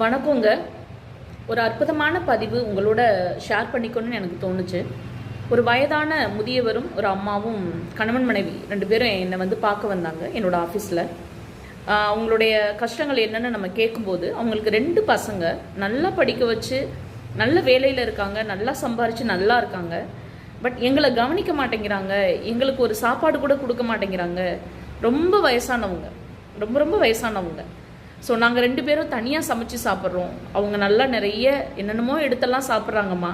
வணக்கங்க. ஒரு அற்புதமான பதிவு உங்களோட ஷேர் பண்ணிக்கணும்னு எனக்கு தோணுச்சு. ஒரு வயதான முதியவரும் ஒரு அம்மாவும் கணவன் மனைவி ரெண்டு பேரும் என்னை வந்து பார்க்க வந்தாங்க என்னோட ஆஃபீஸில் அவங்களுடைய கஷ்டங்கள் என்னென்னு நம்ம கேட்கும்போது அவங்களுக்கு ரெண்டு பசங்க நல்லா படிக்க வச்சு நல்ல வேலையில் இருக்காங்க நல்லா சம்பாரித்து நல்லா இருக்காங்க. பட் எங்களை கவனிக்க மாட்டேங்கிறாங்க எங்களுக்கு ஒரு சாப்பாடு கூட கொடுக்க மாட்டேங்கிறாங்க. ரொம்ப வயசானவங்க ரொம்ப ரொம்ப வயசானவங்க. ஸோ நாங்கள் ரெண்டு பேரும் தனியாக சமைச்சு சாப்பிட்றோம். அவங்க நல்லா நிறைய என்னென்னமோ எடுத்தெல்லாம் சாப்பிட்றாங்கம்மா.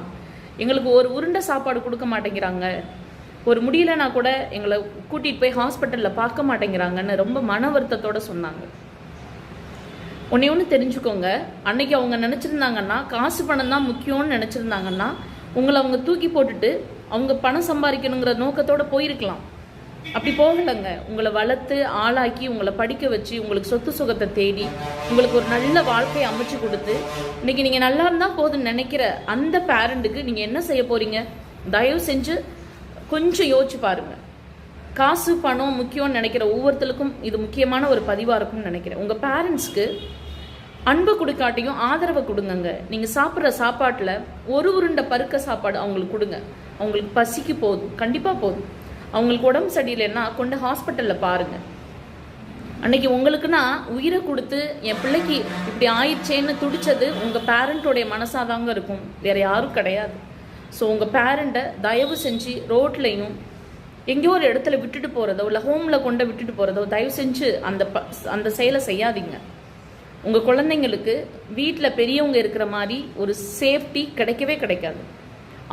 எங்களுக்கு ஒரு உருண்டை சாப்பாடு கொடுக்க மாட்டேங்கிறாங்க. ஒரு முடியலனா கூட எங்களை கூட்டிகிட்டு போய் ஹாஸ்பிட்டலில் பார்க்க மாட்டேங்கிறாங்கன்னு ரொம்ப மன வருத்தத்தோடு சொன்னாங்க. ஒன்றே ஒன்று தெரிஞ்சுக்கோங்க. அன்னைக்கு அவங்க நினச்சிருந்தாங்கன்னா காசு பணம் தான் முக்கியம்னு நினச்சிருந்தாங்கன்னா உங்களை அவங்க தூக்கி போட்டுட்டு அவங்க பணம் சம்பாதிக்கணுங்கிற நோக்கத்தோடு போயிருக்கலாம். அப்படி போகலைங்க. உங்களை வளர்த்து ஆளாக்கி உங்களை படிக்க வச்சு உங்களுக்கு சொத்து சுகத்தை தேடி உங்களுக்கு ஒரு நல்ல வாழ்க்கையை அமைச்சு கொடுத்து இன்னைக்கு நீங்கள் நல்லா இருந்தால் போதும்னு நினைக்கிற அந்த பேரண்ட்டுக்கு நீங்கள் என்ன செய்ய போறீங்க? தயவு செஞ்சு கொஞ்சம் யோசிச்சு பாருங்க. காசு பணம் முக்கியம்னு நினைக்கிற ஒவ்வொருத்தருக்கும் இது முக்கியமான ஒரு பதிவாக இருக்கும்னு நினைக்கிறேன். உங்கள் பேரண்ட்ஸ்க்கு அன்பு கொடுக்காட்டியும் ஆதரவை கொடுங்கங்க. நீங்கள் சாப்பிட்ற சாப்பாட்டில் ஒரு உருண்டை பருக்க சாப்பாடு அவங்களுக்கு கொடுங்க. அவங்களுக்கு பசிக்கு போதும். கண்டிப்பாக போதும். அவங்களுக்கு உடம்பு சரியில்லைன்னா கொண்டு ஹாஸ்பிட்டலில் பாருங்கள் அன்னைக்கு உங்களுக்குன்னா உயிரை கொடுத்து என் பிள்ளைக்கு இப்படி ஆயிடுச்சேன்னு துடிச்சது உங்கள் பேரண்ட்டோடைய மனசாதாங்க இருக்கும். வேறு யாரும் கிடையாது. ஸோ உங்கள் பேரண்ட்டை தயவு செஞ்சு ரோட்லையும் எங்கேயோ ஒரு இடத்துல விட்டுட்டு போகிறதோ இல்லை ஹோமில் கொண்டு விட்டுட்டு போகிறதோ தயவு செஞ்சு அந்த ப அந்த செயலை செய்யாதீங்க. உங்கள் குழந்தைங்களுக்கு வீட்டில் பெரியவங்க இருக்கிற மாதிரி ஒரு சேஃப்டி கிடைக்கவே கிடைக்காது.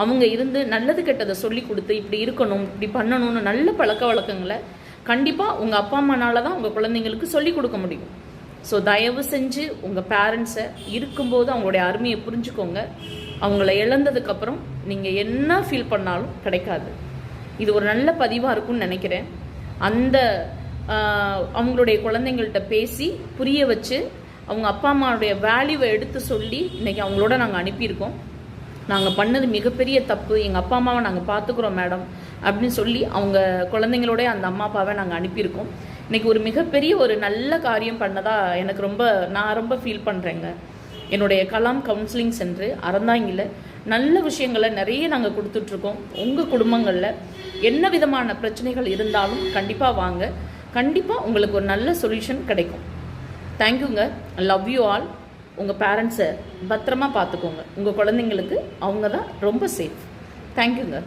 அவங்க இருந்து நல்லது கெட்டதை சொல்லி கொடுத்து இப்படி இருக்கணும் இப்படி பண்ணணும்னு நல்ல பழக்க வழக்கங்களை கண்டிப்பாக உங்கள் அப்பா அம்மானால தான் உங்கள் குழந்தைங்களுக்கு சொல்லி கொடுக்க முடியும். ஸோ தயவு செஞ்சு உங்கள் பேரண்ட்ஸை இருக்கும்போது அவங்களுடைய அருமையை புரிஞ்சுக்கோங்க. அவங்கள இழந்ததுக்கப்புறம் நீங்கள் என்ன ஃபீல் பண்ணாலும் கிடைக்காது. இது ஒரு நல்ல பதிவாக இருக்கும்னு நினைக்கிறேன். அந்த அவங்களுடைய குழந்தைங்கள்ட்ட பேசி புரிய வச்சு அவங்க அப்பா அம்மாவுடைய வேல்யூவை எடுத்து சொல்லி இன்னைக்கு அவங்களோட நாங்கள் அனுப்பியிருக்கோம். நாங்கள் பண்ணது மிகப்பெரிய தப்பு எங்கள் அப்பா அம்மாவை நாங்கள் பார்த்துக்குறோம் மேடம் அப்படின்னு சொல்லி அவங்க குழந்தைங்களோட அந்த அம்மா அப்பாவை நாங்கள் அனுப்பியிருக்கோம். இன்றைக்கி ஒரு மிகப்பெரிய ஒரு நல்ல காரியம் பண்ணதா எனக்கு ரொம்ப நான் ரொம்ப ஃபீல் பண்ணுறேங்க என்னுடைய கலாம் கவுன்சிலிங் சென்று அறந்தாங்கில். நல்ல விஷயங்களை நிறைய நாங்கள் கொடுத்துட்ருக்கோம். உங்கள் குடும்பங்களில் என்ன விதமான பிரச்சனைகள் இருந்தாலும் கண்டிப்பாக வாங்க. கண்டிப்பாக உங்களுக்கு ஒரு நல்ல சொல்யூஷன் கிடைக்கும். தேங்க்யூங்க லவ் யூ ஆல் உங்கள் பேரண்ட்ஸை பத்திரமா பார்த்துக்கோங்க. உங்கள் குழந்தைங்களுக்கு அவங்க தான் ரொம்ப சேஃப் தேங்க்யூங்க